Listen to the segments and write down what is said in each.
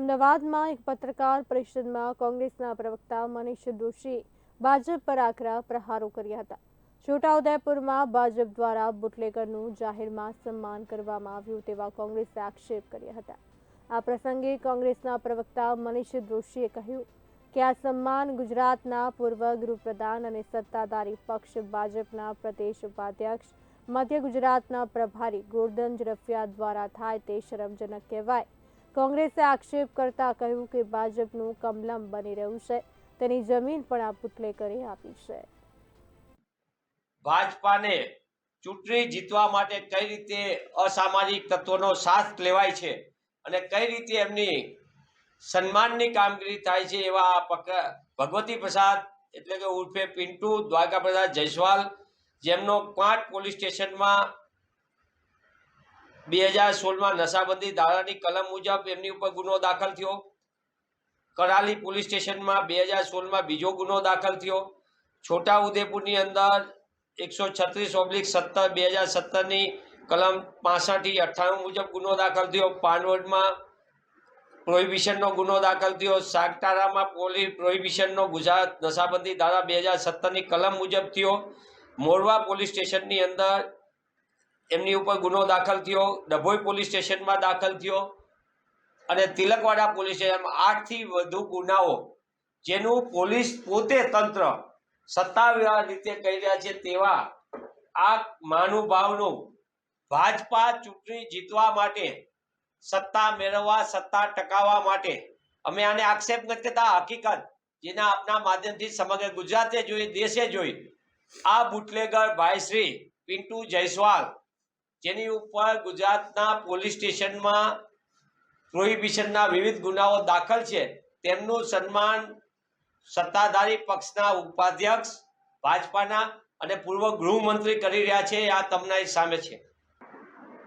અમદાવાદમાં એક પત્રકાર પરિષદમાં કોંગ્રેસના પ્રવક્તા મનીષ દોશીએ ભાજપ પર આકરા પ્રહારો કર્યા હતા. છોટાઉદેપુરમાં ભાજપ દ્વારા બુટલેગરનું જાહેરમાં સન્માન કરવામાં આવ્યું તેવા કોંગ્રેસે આક્ષેપ કર્યા હતા. આ પ્રસંગે કોંગ્રેસના પ્રવક્તા મનીષ દોશીએ કહ્યું કે આ સન્માન ગુજરાતના પૂર્વ ગૃહપ્રધાન અને સત્તાધારી પક્ષ ભાજપના પ્રદેશ ઉપાધ્યક્ષ, મધ્ય ગુજરાતના પ્રભારી ગોરધન ઝડફિયા દ્વારા થાય તે શરમજનક કહેવાય. કોંગ્રેસે આક્ષેપ કરતા કહ્યું કે ભાજપનું કમલમ બની રહ્યું છે. તેની જમીન પણ આ બુટલેકરે આપી છે. ભાજપાને ચૂંટણી જીતવા માટે કઈ રીતે અસામાજિક તત્વોનો સાથ લેવાય છે અને કઈ રીતે એમની સન્માનની કામગીરી થાય છે એવા ભગવતી પ્રસાદ એટલે કે ઉર્ફે પિન્ટુ દ્વારકા પ્રસાદ જયસ્વાલ જેમનો પાંચ પોલીસ સ્ટેશનમાં બે હજાર સોળમાં નશાબંધી ધારાની કલમ મુજબ એમની ઉપર ગુનો દાખલ થયો. કરાલી પોલીસ સ્ટેશનમાં બે હજાર સોળમાં બીજો ગુનો દાખલ થયો. છોટા ઉદેપુરની અંદર એકસો છત્રીસ ઓબ્લિક સત્તર બે હજાર સત્તરની કલમ પાસઠથી અઠ્ઠાણું મુજબ ગુનો દાખલ થયો. પાનવડમાં પ્રોહિબિશનનો ગુનો દાખલ થયો. સાગટારામાં પોલીસ પ્રોહિબિશનનો ગુજરાત નશાબંધી ધારા બે હજાર સત્તરની કલમ મુજબ થયો. મોરવા પોલીસ સ્ટેશનની અંદર એમની ઉપર ગુનો દાખલ થયો, ડભોઈ પોલીસ સ્ટેશનમાં દાખલ થયો અને તિલકવાડા પોલીસ સ્ટેશનમાં આઠથી વધુ ગુનાઓ જેનું પોલીસ પોતે તંત્ર સત્તાવાર રીતે કહી રહ્યા છે તેવા આ મહાનુભાવનું ભાજપા ચૂંટણી જીતવા માટે સત્તા મેળવવા, સત્તા ટકાવવા માટે અમે આને આક્ષેપ નથી કરતા. હકીકત જેના આપના માધ્યમથી સમગ્ર ગુજરાતે જોઈ, દેશે જોઈ. આ બુટલેગર ભાઈશ્રી પિન્ટુ જયસ્વાલ જેની ઉપર ગુજરાતના પોલીસ સ્ટેશનમાં પ્રોહિબિશનના વિવિધ ગુનાઓ દાખલ છે. તેમનું સન્માન સત્તાધારી પક્ષના ઉપાધ્યક્ષ, ભાજપાના અને પૂર્વ ગૃહમંત્રી કરી રહ્યા છે. આ તમને સામે છે.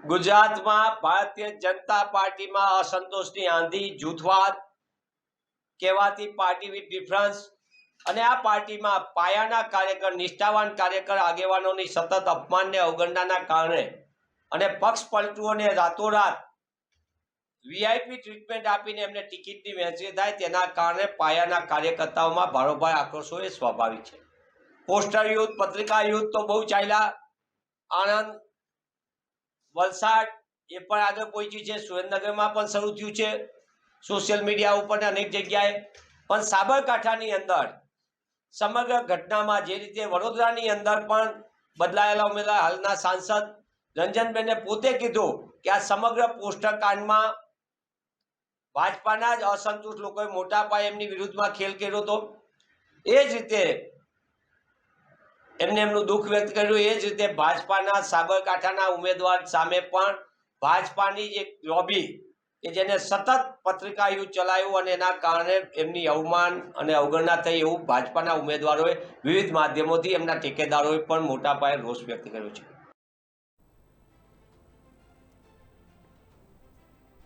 ગુજરાતમાં ભારતીય જનતા પાર્ટીમાં અસંતોષની આંધી, જૂથવાદ કહેવાતી પાર્ટી વિથ ડિફરન્સ અને આ પાર્ટીમાં પાયાના કાર્યકર, નિષ્ઠાવાન કાર્યકર, આગેવાનોની સતત અપમાનને અવગણનાના કારણે અને પક્ષ પલટુઓને રાતોરાત વીઆઈપી ટ્રીટમેન્ટ આપીને એમને ટિકિટની વહેંચણી થાય તેના કારણે પાયાના કાર્યકર્તાઓમાં ભારોભાર આક્રોશો એ સ્વાભાવિક છે. પોસ્ટર યુથ પત્રિકા યુદ્ધ તો બહુ ચાલ્યા. આણંદ, વલસાડ એ પણ આગળ પહોંચ્યું છે. સુરેન્દ્રનગરમાં પણ શરૂ થયું છે. સોશિયલ મીડિયા ઉપર અનેક જગ્યાએ. પણ સાબરકાંઠાની અંદર સમગ્ર ઘટનામાં જે રીતે વડોદરાની અંદર પણ બદલાયેલા ઉમેદવાર હાલના સાંસદ રંજનબેને પોતે કીધું કે આ સમગ્ર પોસ્ટર કાંડમાં ભાજપાના જ અસંતુષ્ટ લોકોએ મોટા પાયે એમની વિરુદ્ધમાં ખેલ કર્યો હતો. એ જ રીતે એમને એમનું દુઃખ વ્યક્ત કર્યું. એ જ રીતે ભાજપાના સાબરકાંઠાના ઉમેદવાર સામે પણ ભાજપાની એક લોબી કે જેને સતત પત્રિકા યુદ્ધ ચલાવ્યું અને એના કારણે એમની અવમાન અને અવગણના થઈ એવું ભાજપાના ઉમેદવારોએ વિવિધ માધ્યમોથી એમના ઠેકેદારોએ પણ મોટા પાયે રોષ વ્યક્ત કર્યો છે.